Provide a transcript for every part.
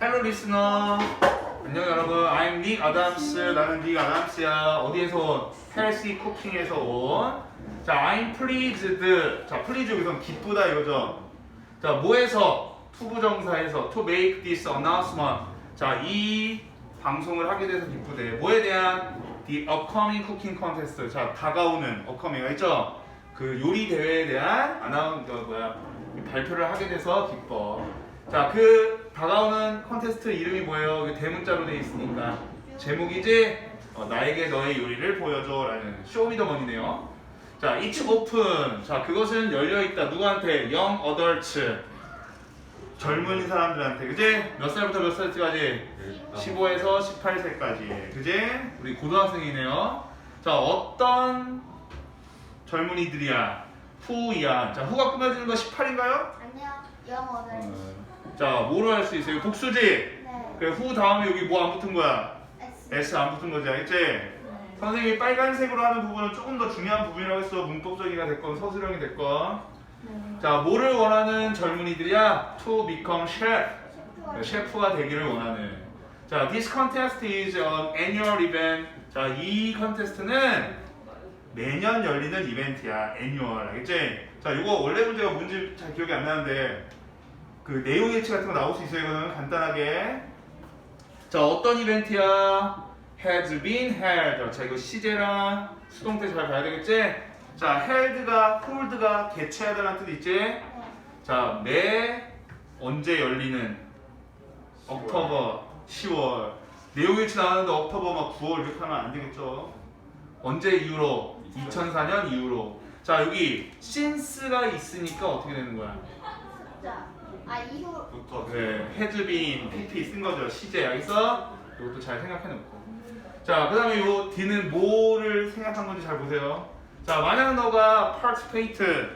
헬로 리스너 안녕 여러분. I'm 닉 아담스 나는 닉 아담스야. 어디에서 온? 헬시 쿠킹에서 온 자 I'm pleased. 자 pleased 여기서 기쁘다 이거죠? 자 뭐에서? 투부정사에서. To make this announcement. 자 이 방송을 하게 돼서 기쁘대. 뭐에 대한? The upcoming cooking contest. 자 다가오는 upcoming가 있죠? 그 요리 대회에 대한 아나운 그 뭐야 발표를 하게 돼서 기뻐. 자 그 다가오는 컨테스트 이름이 뭐예요? 이게 대문자로 돼 있으니까. 제목이지 어, 나에게 너의 요리를 보여줘라는 쇼미더머니네요. 자 it's open 자 그것은 열려 있다. 누구한테? young adults 젊은 사람들한테. 그지 몇 살부터 몇 살까지? 15에서 18세까지. 그지? 우리 고등학생이네요. 자 어떤 젊은이들이야? 후야. 자 후가 꾸며지는 거 18인가요? 아니요, 영어를. 자 뭐로 할 수 있어요? 복수지 네. 그래 후 다음에 여기 뭐 안 붙은 거야? S. 안 붙은 거지 알겠지? 선생님이 빨간색으로 하는 부분은 조금 더 중요한 부분이라고 했어 문법적이가 됐건 서술형이 됐건 네. 자 뭐를 원하는 젊은이들이야? To become chef 셰프가 되기를 원하는 자, this contest is an annual event. 자, 이 컨테스트는 매년 열리는 이벤트야. annual. 알겠지? 자, 이거 원래 문제가 뭔지 잘 기억이 안 나는데 그 내용 예치 같은 거 나올 수 있어요. 이거는 간단하게. 자, 어떤 이벤트야? has been held. 자, 이거 시제랑 수동태 잘 봐야 되겠지? 자, held가 hold가 개최하다라는 뜻 있지? 네. 자, 매 언제 열리는 옥토버, 10월. 내용 일치 나왔는데 옥토버 막 9월 이렇게 하면 안 되겠죠. 언제 이후로? 2004년 이후로. 자, 여기 since가 있으니까 어떻게 되는 거야? 자, 아 이후 부터 has been, pp 쓴 거죠. 시제. 알겠어? 이것도 잘 생각해 놓고. 자, 그 다음에 요 D는 뭐를 생각한 건지 잘 보세요. 자, 만약 너가 participate,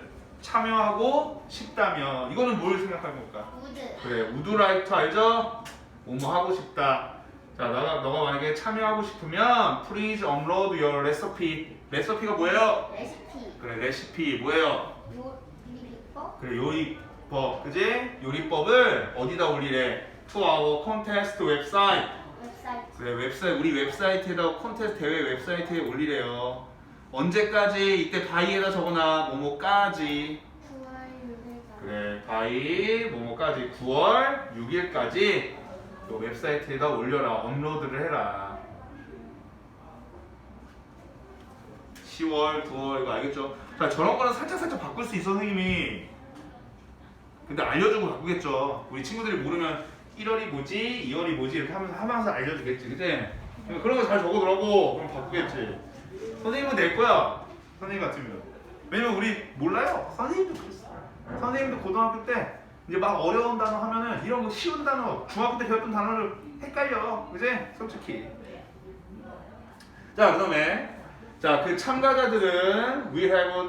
참여하고 싶다면, 이거는 뭘 생각할 걸까? 우드. 그래 우드라이트 알죠? 뭐뭐 하고 싶다 자 너가, 너가 만약에 참여하고 싶으면 please upload your recipe 레시피가 뭐예요? 레시피. 그래 레시피 뭐예요? 요리 비법. 그래 요리 법 그지? 요리법을 어디다 올리래? to our contest 웹사이트 웹사이트. 그래 웹사이트 우리 웹사이트에다 콘테스트 대회 웹사이트에 올리래요 언제까지 이때 바이에다 적어놔 뭐뭐까지 9월 6일까지. 그래 바이 뭐뭐까지 9월 6일까지 요 웹사이트에다 올려라 업로드를 해라 10월 9월 이거 알겠죠? 자 저런 거는 살짝살짝 바꿀 수 있어 선생님이 근데 알려주고 바꾸겠죠. 우리 친구들이 모르면 1월이 뭐지 2월이 뭐지 이렇게 하면서 하면서 알려주겠지? 그러니까 그런 거 잘 적어두라고. 그럼 바꾸겠지. 선생님은 낼 거야. 선생님 같으면. 왜냐면 우리 몰라요. 선생님도 그랬어. 선생님도 고등학교 때 이제 막 어려운 단어 하면은 이런 거 쉬운 단어 중학교 때 배웠던 단어를 헷갈려. 그지? 솔직히. 자 그다음에 자 그 참가자들은 we have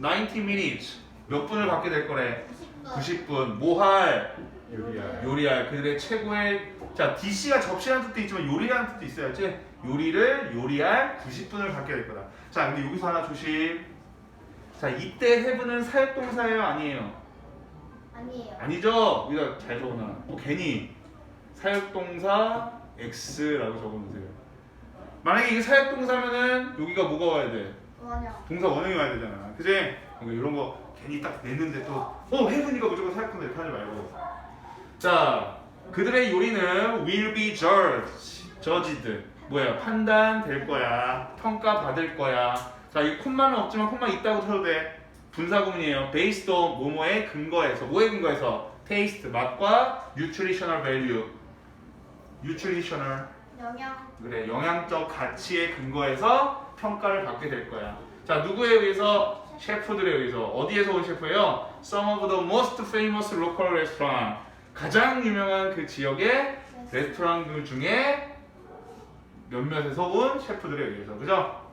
90 minutes 몇 분을 받게 될 거래? 90분. 90분. 뭐 할? 요리야. 요리할. 그들의 최고의 자 DC가 접시라는 뜻도 있지만 요리라는 뜻도 있어야지? 요리를 요리할 90분을 갖게 될 거다. 자 근데 여기서 하나 조심. 자 이때 해부는 사역동사예요? 아니에요? 아니에요. 아니죠? 여기다 잘 적어놔. 뭐 괜히. 사역동사 X라고 적어놓으세요. 만약에 이게 사역동사면은 여기가 뭐가 와야 돼? 원형. 동사 원형이 와야 되잖아. 그지 그러니까 이런 거 괜히 딱 냈는데 또어 해부니까 무조건 사역동사 이렇게 하지 말고. 자 그들의 요리는 will be judged, judged. 뭐야 판단될 거야 평가 받을 거야. 자이 콤마는 없지만 콤마 있다고 쳐도 돼. 분사구문이에요. based on 뭐뭐에 근거해서 뭐에 근거해서? taste 맛과 nutritional value. nutritional. 영영. 그래 영양적 가치에 근거해서 평가를 받게 될 거야. 자 누구에 의해서 셰프들에 의해서 어디에서 온 셰프예요? Some of the most famous local restaurant 가장 유명한 그 지역의 레스토랑들 중에 몇몇에서 온 셰프들에 의해서 그죠?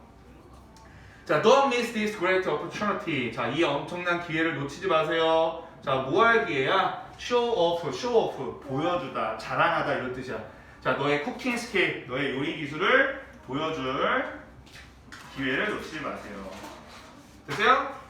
자, don't miss this great opportunity. 자, 이 엄청난 기회를 놓치지 마세요. 자, 뭐 할 기회야? show off, show off. 보여주다, 자랑하다 이런 뜻이야. 자, 너의 쿠킹 스킬, 너의 요리 기술을 보여줄 기회를 놓치지 마세요. 됐어요?